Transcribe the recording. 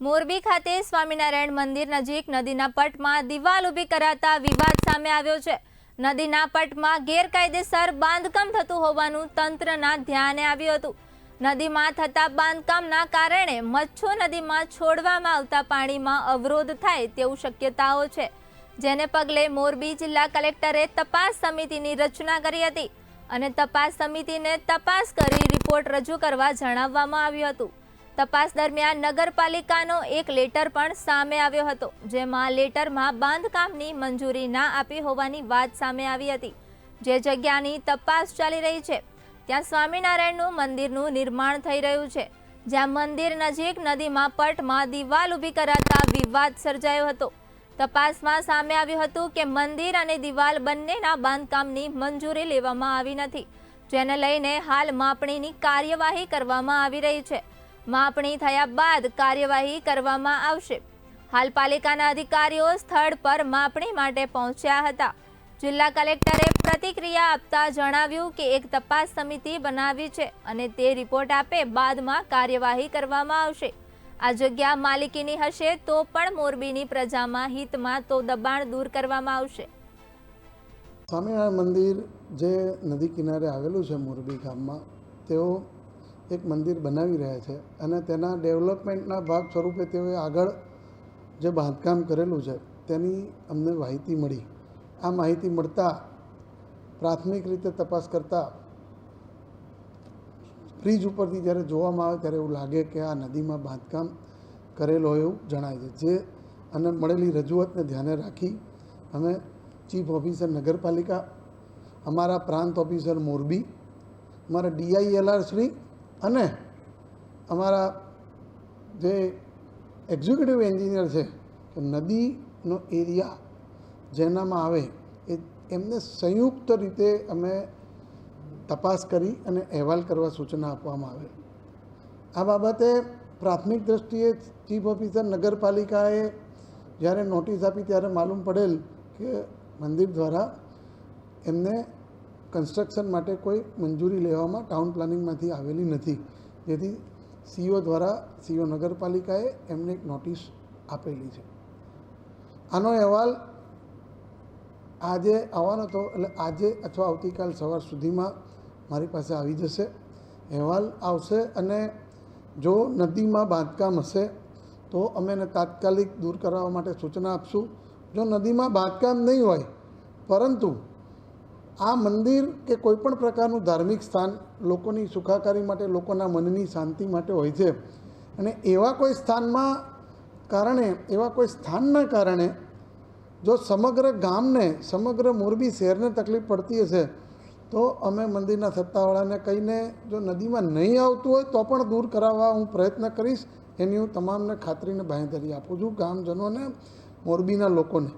મોરબી ખાતે સ્વામિનારાયણ મંદિર નજીક નદીના પટમાં દિવાલ ઊભી કરાતા વિવાદ સામે આવ્યો છે. નદીના પટમાં ગેરકાયદેસર બાંધકામ થતું હોવાનું તંત્રના ધ્યાને આવ્યું હતું. નદીમાં થતા બાંધકામના કારણે મચ્છો નદીમાં છોડવામાં આવતા પાણીમાં અવરોધ થાય તેવું શક્યતાઓ છે. જેને પગલે મોરબી જિલ્લા કલેક્ટરે તપાસ સમિતિની રચના કરી હતી અને તપાસ સમિતિને તપાસ કરી રિપોર્ટ રજૂ કરવા જણાવવામાં આવ્યું હતું. તપાસ દરમિયાન નગરપાલિકાનો એક લેટર પણ સામે આવ્યો હતો, જેમાં લેટરમાં બાંધકામની મંજૂરી ના આપી હોવાની વાત સામે આવી હતી. જે જગ્યાની તપાસ ચાલી રહી છે, ત્યાં સ્વામિનારાયણનું મંદિરનું નિર્માણ થઈ રહ્યું છે. જ્યાં મંદિર નજીક નદીમાં પટમાં દિવાલ ઊભી કરાતા વિવાદ સર્જાયો હતો. તપાસમાં સામે આવ્યું હતું કે મંદિર અને દિવાલ બંનેના બાંધકામની મંજૂરી લેવામાં આવી નથી, જેને લઈને હાલ માપણીની કાર્યવાહી કરવામાં આવી રહી છે. માપણી થયા બાદ કાર્યવાહી કરવામાં આવશે. હાલ પાલિકાના અધિકારીઓ સ્થળ પર માપણી માટે પહોંચ્યા હતા. જિલ્લા કલેક્ટરે પ્રતિક્રિયા આપતા જણાવ્યું કે એક તપાસ સમિતિ બનાવી છે અને તે રિપોર્ટ આપે બાદમાં કાર્યવાહી કરવામાં આવશે. આ જગ્યા માલિકીની હશે તો પણ મોરબીની પ્રજામાં હિતમાં તો દબાણ દૂર કરવામાં આવશે. સ્વામિનારાયણ મંદિર જે નદી કિનારે આવેલું છે મોરબી ગામમાં, તેઓ એક મંદિર બનાવી રહ્યા છે અને તેના ડેવલપમેન્ટના ભાગ સ્વરૂપે તેઓએ આગળ જે બાંધકામ કરેલું છે તેની અમને માહિતી મળી. આ માહિતી મળતા પ્રાથમિક રીતે તપાસ કરતાં ફ્રીજ ઉપરથી જ્યારે જોવામાં આવે ત્યારે એવું લાગે કે આ નદીમાં બાંધકામ કરેલો હોય એવું જણાય છે. જે અને મળેલી રજૂઆતને ધ્યાને રાખી અમે ચીફ ઓફિસર નગરપાલિકા, અમારા પ્રાંત ઓફિસર મોરબી, અમારા ડીઆઈએલઆર શ્રી અને અમારા જે એક્ઝિક્યુટિવ એન્જિનિયર છે નદીનો એરિયા જેનામાં આવે, એ એમને સંયુક્ત રીતે અમે તપાસ કરી અને અહેવાલ કરવા સૂચના આપવામાં આવે. આ બાબતે પ્રાથમિક દ્રષ્ટિએ ચીફ ઓફિસર નગરપાલિકાએ જ્યારે નોટિસ આપી ત્યારે માલુમ પડેલ કે મંદિર દ્વારા એમને કન્સ્ટ્રક્શન માટે કોઈ મંજૂરી લેવામાં ટાઉન પ્લાનિંગમાંથી આવેલી નથી. જેથી સીઓ દ્વારા સીઓ નગરપાલિકાએ એમને એક નોટિસ આપેલી છે. આનો અહેવાલ આજે આવવાનો હતો એટલે આજે અથવા આવતીકાલ સવાર સુધીમાં મારી પાસે આવી જશે. અહેવાલ આવશે અને જો નદીમાં બાંધકામ હશે તો અમે એને તાત્કાલિક દૂર કરાવવા માટે સૂચના આપશું. જો નદીમાં બાંધકામ નહીં હોય, પરંતુ આ મંદિર કે કોઈપણ પ્રકારનું ધાર્મિક સ્થાન લોકોની સુખાકારી માટે, લોકોના મનની શાંતિ માટે હોય છે. અને એવા કોઈ સ્થાનમાં કારણે, એવા કોઈ સ્થાનના કારણે જો સમગ્ર ગામને, સમગ્ર મોરબી શહેરને તકલીફ પડતી હશે, તો અમે મંદિરના સત્તાવાળાને કહીને જો નદીમાં નહીં આવતું હોય તો પણ દૂર કરાવવા હું પ્રયત્ન કરીશ. એની હું તમામને ખાતરીને બાંહેધરી આપું છું ગામજનોને, મોરબીના લોકોને.